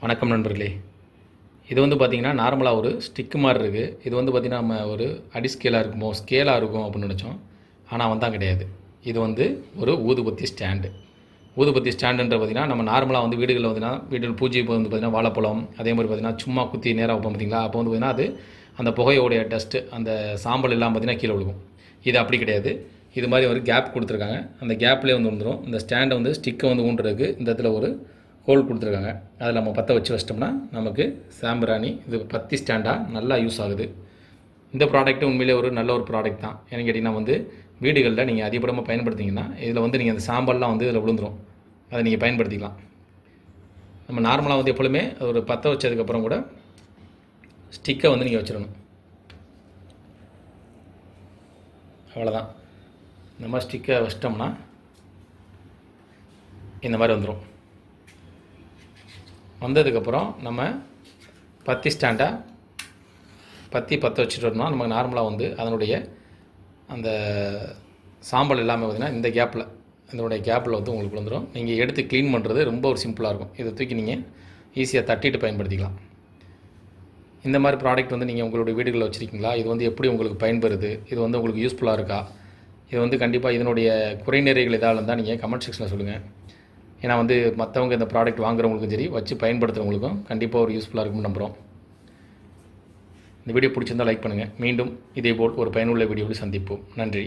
வணக்கம் நண்பர்களே. இது வந்து பார்த்திங்கன்னா நார்மலாக ஒரு ஸ்டிக்கு மாதிரி இருக்குது இது வந்து பார்த்திங்கன்னா நம்ம ஒரு அடி ஸ்கேலாக இருக்குமோ ஸ்கேலாக இருக்கும் அப்படின்னு நினச்சோம். ஆனால் வந்தால் கிடையாது. இது வந்து ஒரு ஊதுபத்தி ஸ்டாண்டு ஊதுபத்தி ஸ்டாண்டுன்ற பார்த்திங்கன்னா நம்ம நார்மலாக வந்து வீடுகளில் வந்துன்னா வீட்டில் பூஜை வந்து பார்த்திங்கன்னா வாழைப்பழம் அதே மாதிரி பார்த்திங்கன்னா சும்மா குத்தி நேராக வைப்போம் பார்த்திங்களா அப்போ வந்து பார்த்திங்கன்னா அது அந்த புகையோடைய டஸ்ட்டு அந்த சாம்பல் எல்லாம் பார்த்திங்கன்னா கீழே விழுகும். இது அப்படி கிடையாது. இது மாதிரி ஒரு கேப் கொடுத்துருக்காங்க. அந்த கேப்லேயே வந்து வந்துடும் இந்த ஸ்டாண்டை வந்து ஸ்டிக்கை வந்து ஊண்டுறதுக்கு இந்த இடத்துல ஒரு ஹோல் கொடுத்துருக்காங்க. அதில் நம்ம பற்ற வச்சு வச்சிட்டோம்னா நமக்கு சாம்பிராணி இது பத்தி ஸ்டாண்டாக நல்லா யூஸ் ஆகுது. இந்த ப்ராடக்ட்டு உண்மையிலே ஒரு நல்ல ஒரு ப்ராடக்ட் தான். ஏன்னு கேட்டிங்கன்னா வந்து வீடுகளில் நீங்கள் அதிகப்படமாக பயன்படுத்திங்கன்னா இதில் வந்து நீங்கள் அந்த சாம்பல்லாம் வந்து இதில் விழுந்துரும். அதை நீங்கள் பயன்படுத்திக்கலாம். நம்ம நார்மலாக வந்து எப்பொழுதுமே ஒரு பற்ற வச்சதுக்கப்புறம் கூட ஸ்டிக்கை வந்து நீங்கள் வச்சிடணும். அவ்வளோதான் இந்த மாதிரி ஸ்டிக்கை வச்சிட்டோம்னா இந்த மாதிரி வந்துடும் வந்ததுக்கப்புறம் நம்ம பத்தி ஸ்டாண்டாக பத்தி பற்ற வச்சுட்டோம்னா நமக்கு நார்மலாக வந்து அதனுடைய அந்த சாம்பல் எல்லாமே பார்த்திங்கன்னா இந்த கேப்பில் இதனுடைய கேப்பில் வந்து உங்களுக்கு வந்துடும் நீங்கள் எடுத்து க்ளீன் பண்ணுறது ரொம்ப ஒரு சிம்பிளாக இருக்கும். இதை தூக்கி நீங்கள் ஈஸியாக தட்டிட்டு பயன்படுத்திக்கலாம். இந்த மாதிரி ப்ராடக்ட் வந்து நீங்கள் உங்களுடைய வீடுகளில் வச்சுருக்கீங்களா? இது வந்து எப்படி உங்களுக்கு பயன்படுது? இது வந்து உங்களுக்கு யூஸ்ஃபுல்லாக இருக்கா? இது வந்து கண்டிப்பாக இதனுடைய குறைநிறைகள் எதாவது இருந்தால் நீங்கள் கமெண்ட் செக்ஷனில் சொல்லுங்கள் ஏன்னா வந்து மற்றவங்க இந்த ப்ராடக்ட் வாங்குறவங்களுக்கும் சரி வச்சு பயன்படுத்துகிறவங்களுக்கும் கண்டிப்பாக ஒரு யூஸ்ஃபுல்லாக இருக்கும்னு நம்புகிறோம் இந்த வீடியோ பிடிச்சிருந்தால் லைக் பண்ணுங்கள் மீண்டும் இதேபோல் ஒரு பயனுள்ள வீடியோவில் சந்திப்போம். நன்றி.